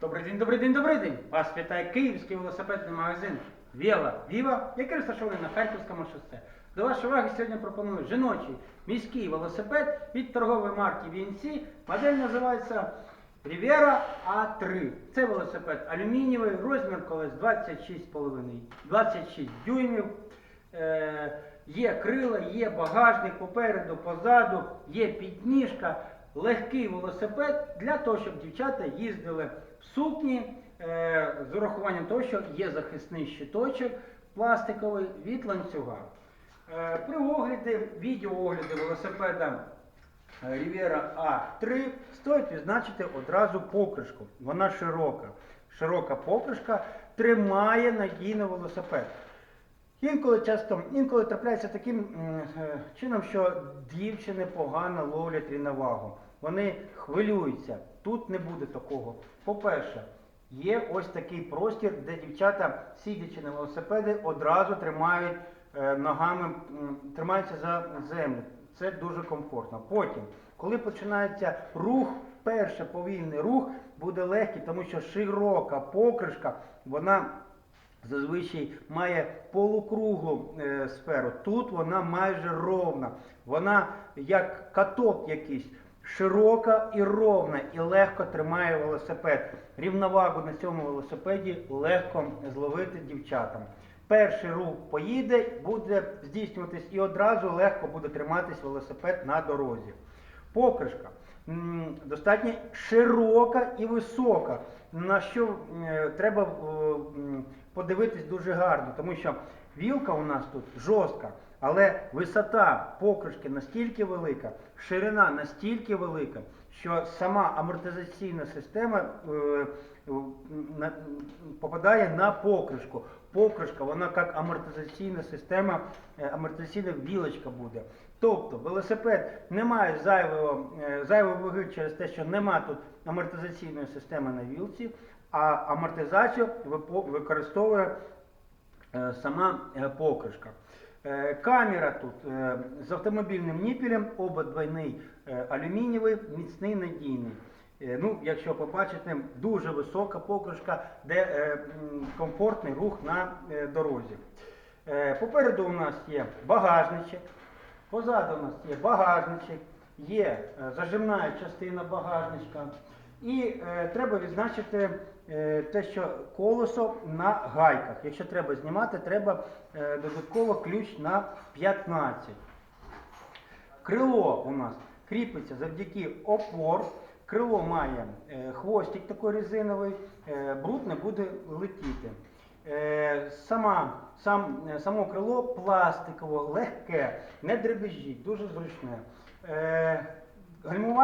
Добрий день, добрий день, добрий день! Вас вітає київський велосипедний магазин Віла Віва, який розташований на Харківському шосе. До вашої уваги сьогодні пропоную жіночий міський велосипед від торгової марки VNC. Модель називається Riviera A3. Це велосипед алюмінієвий, розмір колес 26,5 26 дюймів. Е, є крила, є багажник попереду, позаду, є підніжка, легкий велосипед для того, щоб дівчата їздили в сукні е, з урахуванням того, що є захисний щиточок пластиковий від ланцюга. Е, при огляді, відеоогляді велосипеда е, Riviera A3 стоїть відзначити одразу покришку. Вона широка. Широка покришка тримає надійно велосипед. Інколи часто інколи трапляється таким чином, що дівчини погано ловлять рівновагу. Вони хвилюються. Тут не буде такого. По-перше, є ось такий простір, де дівчата, сидячи на велосипеді, одразу тримають е, ногами, тримаються за землю. Це дуже комфортно. Потім, коли починається рух, перший повільний рух буде легкий, тому що широка покришка, вона зазвичай має полукруглу е, сферу. Тут вона майже ровна. Вона як каток якийсь. Широка і ровна, і легко тримає велосипед. Рівновагу на цьому велосипеді легко зловити дівчатам. Перший рух поїде, буде здійснюватись і одразу легко буде триматись велосипед на дорозі. Покришка достатньо широка і висока, на що е, треба е, подивитись дуже гарно, тому що вілка у нас тут жорстка, але висота покришки настільки велика, ширина настільки велика, що сама амортизаційна система е, е, попадає на покришку. Покришка, вона як амортизаційна система, е, амортизаційна вілочка буде. Тобто велосипед не має зайвого, е, ваги через те, що нема тут амортизаційної системи на вілці, а амортизацію використовує е, сама е, покришка. Е, Камера тут з автомобільним ніпелем, оба двойний алюмінієвий, міцний, надійний. Ну, якщо побачите, дуже висока покришка, де комфортний рух на дорозі. Попереду у нас є багажничок, позаду у нас є багажничок, є зажимна частина багажничка. І е, треба відзначити е, те, що колесо на гайках. Якщо треба знімати, треба е, додатково ключ на 15. Крило у нас кріпиться завдяки опор. Крило має е, хвостик такий резиновий, е, бруд не буде летіти. Е, Сама, сам, е, само крило пластикове, легке, не дребезжить, дуже зручне. Е,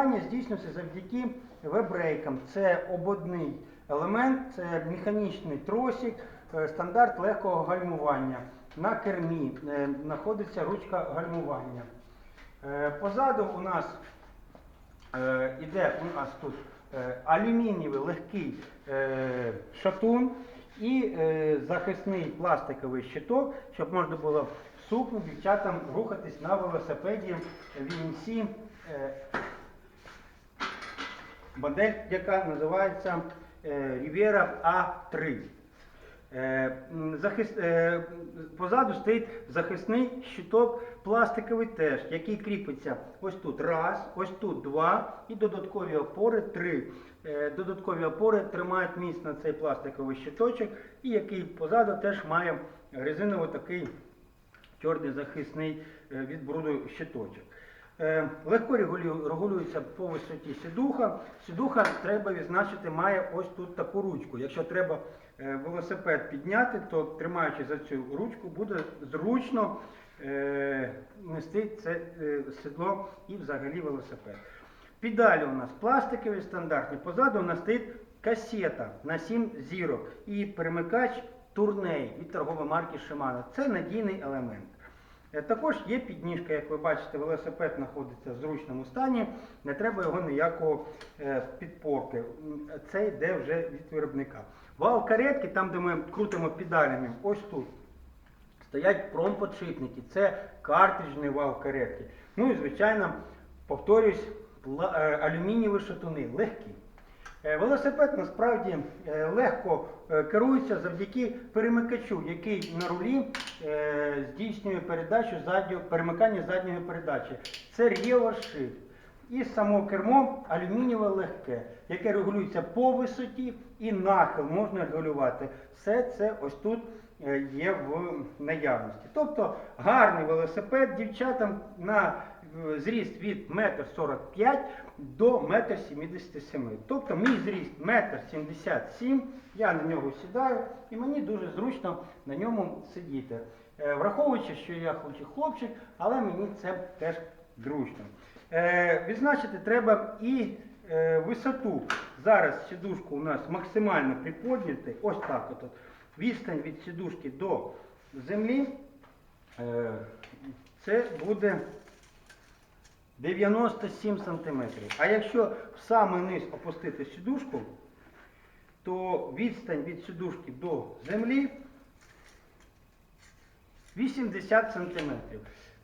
Гальмування здійснюється завдяки вебрейкам. Це ободний елемент, це механічний тросик, е, стандарт легкого гальмування. На кермі е, знаходиться ручка гальмування. Е, Позаду у нас іде у нас тут алюмінієвий легкий шатун і захисний пластиковий щиток, щоб можна було в сукню дівчатам рухатись на велосипеді VNC е, модель, яка називається Riviera A3. Е, захис- е, Позаду стоїть захисний щиток пластиковий теж, який кріпиться ось тут раз, ось тут два і додаткові опори три. Е, Додаткові опори тримають міцно цей пластиковий щиточок, і який позаду теж має резиновий такий чорний захисний від бруду щиточок. Е, Легко регулюється по висоті сідуха. Сідуха треба відзначити, має ось тут таку ручку. Якщо треба е, велосипед підняти, то тримаючи за цю ручку, буде зручно е, нести це седло і взагалі велосипед. Педалі у нас пластикові стандартні. Позаду у нас стоїть касета на 7 зірок і перемикач турней від торгової марки Shimano. Це надійний елемент. Е, Також є підніжка, як ви бачите, велосипед знаходиться в зручному стані, не треба його ніякого е, підпорки. Це йде вже від виробника. Вал каретки, там де ми крутимо педалями, ось тут. Стоять промподшипники, це картриджний вал каретки. Ну і звичайно, повторюсь, е, алюмінієві шатуни легкі. Е, Велосипед насправді е, легко е, керується завдяки перемикачу, який на рулі здійснює передачу заднього, перемикання задньої передачі. Це Shift. І само кермо алюмінієве легке, яке регулюється по висоті і нахил можна регулювати. Все це ось тут є в наявності. Тобто гарний велосипед дівчатам на зріст від 1,45 м до 1,77 м. Тобто мій зріст 1,77 м, я на нього сідаю і мені дуже зручно на ньому сидіти. Е, Враховуючи, що я хлопчик, але мені це теж зручно. Е, Відзначити треба і е, висоту. Зараз сідушку у нас максимально приподнята. Ось так от. Відстань від сідушки до землі. Це буде 97 см. А якщо в самий низ опустити сідушку, то відстань від сідушки до землі 80 см.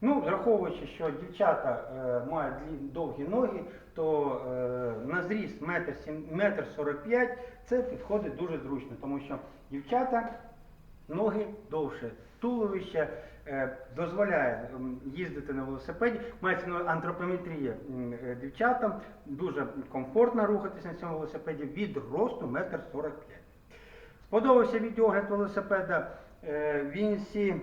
Ну, враховуючи, що дівчата е, мають довгі ноги, то е, на зріст 1,45 м це підходить дуже зручно, тому що дівчата ноги довше, туловище дозволяє їздити на велосипеді. Мається увазі антропометрія е, дівчатам дуже комфортно рухатися на цьому велосипеді від росту 1,45 м. Сподобався відеогляд велосипеда е, Вінсі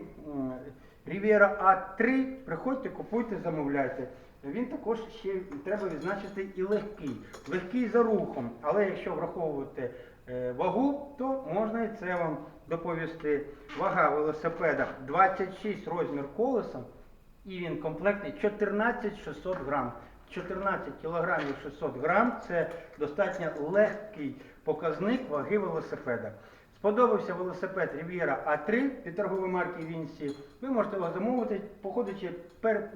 Riviera A3. Приходьте, купуйте, замовляйте. Він також ще треба відзначити і легкий. Легкий за рухом, але якщо враховувати е, вагу, то можна і це вам доповісти. Вага велосипеда 26 розмір колеса, і він комплектний 14 600 грам. 14 кілограмів 600 грам це достатньо легкий показник ваги велосипеда. Сподобався велосипед Riviera А3 від торгової марки Вінсі. Ви можете його замовити, походячи, пер,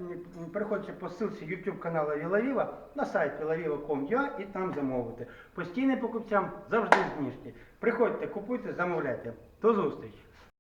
переходячи по ссылці YouTube каналу Вілавіва на сайт vilaviva.com.ua і там замовити. Постійним покупцям завжди знижки. Приходьте, купуйте, замовляйте. До зустрічі!